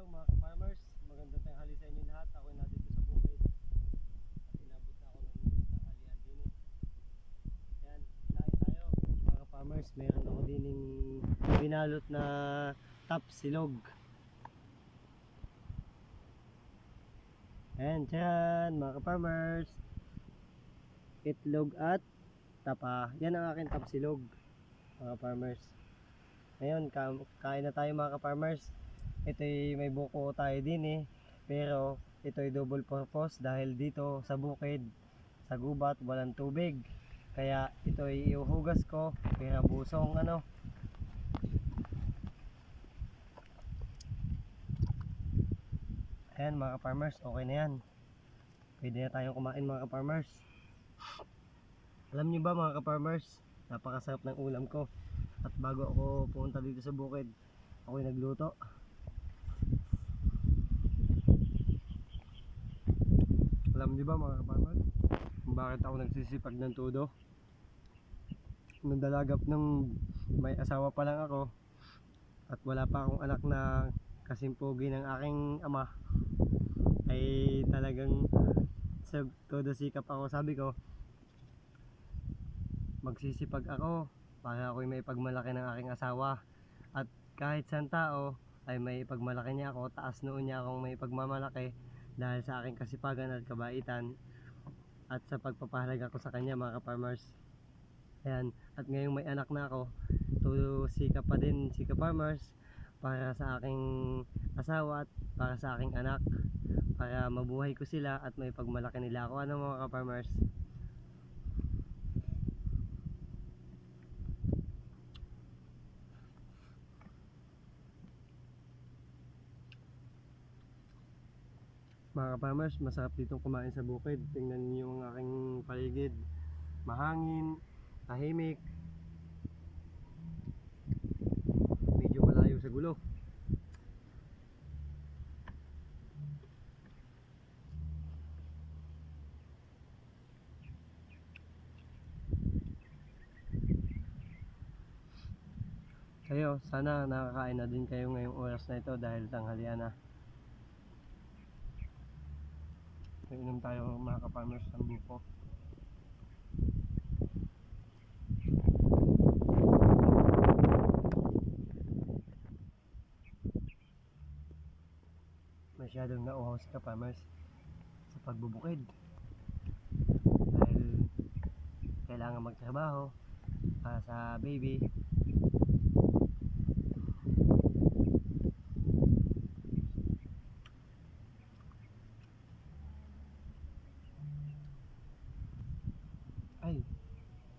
Hello mga farmers, magandang tanghali sa inyo lahat. Ako na dito sa bukid. At inabot na ako ng tanghalian din eh. Yan, kain tayo. Mga farmers, meron ako dining binalot na top silog. Ayan, dyan mga farmers. Itlog at tapa. Yan ang aking top silog mga farmers. Ngayon, ka- kain na tayo mga ka-farmers. Ito'y may buko tayo din eh. Pero ito'y double purpose dahil dito sa bukid, sa gubat, walang tubig. Kaya ito'y iuhugas ko, kaya busong ano. Ayan mga ka-farmers, okay na yan. Pwede na tayong kumain mga ka-farmers. Alam niyo ba mga ka-farmers, napakasarap ng ulam ko. At bago ako pumunta dito sa bukid, ako'y nagluto. Alam niyo ba mga ka-farmers, kung bakit ako nagsisipag ng tudo? Nung dalagap nung may asawa pa lang ako, at wala pa akong anak na kasimpogi ng aking ama, ay talagang sa todo sikap ako. Sabi ko, magsisipag ako para ako'y may pagmalaki ng aking asawa. At kahit saan tao ay may pagmalaki niya ako, taas noon niya akong may pagmamalaki dahil sa aking kasipagan at kabaitan at sa pagpapahalaga ko sa kanya mga ka-farmers. Ayan, at ngayong may anak na ako, to sikap pa din si ka-farmers para sa aking asawa at para sa aking anak para mabuhay ko sila at may pagmalaki nila ako ano mga ka-farmers mga ka-farmers masarap ditong kumain sa bukid. Tingnan niyo ang aking paligid. Mahangin tahimik. Medyo malayo sa gulo. Kayo sana nakakain na din kayo ngayong oras na ito dahil tanghalian na Inom tayo mga ka-farmers ng buko. Masyadong nauhaw si ka-farmers sa pagbubukid. Dahil kailangan magtrabaho para sa baby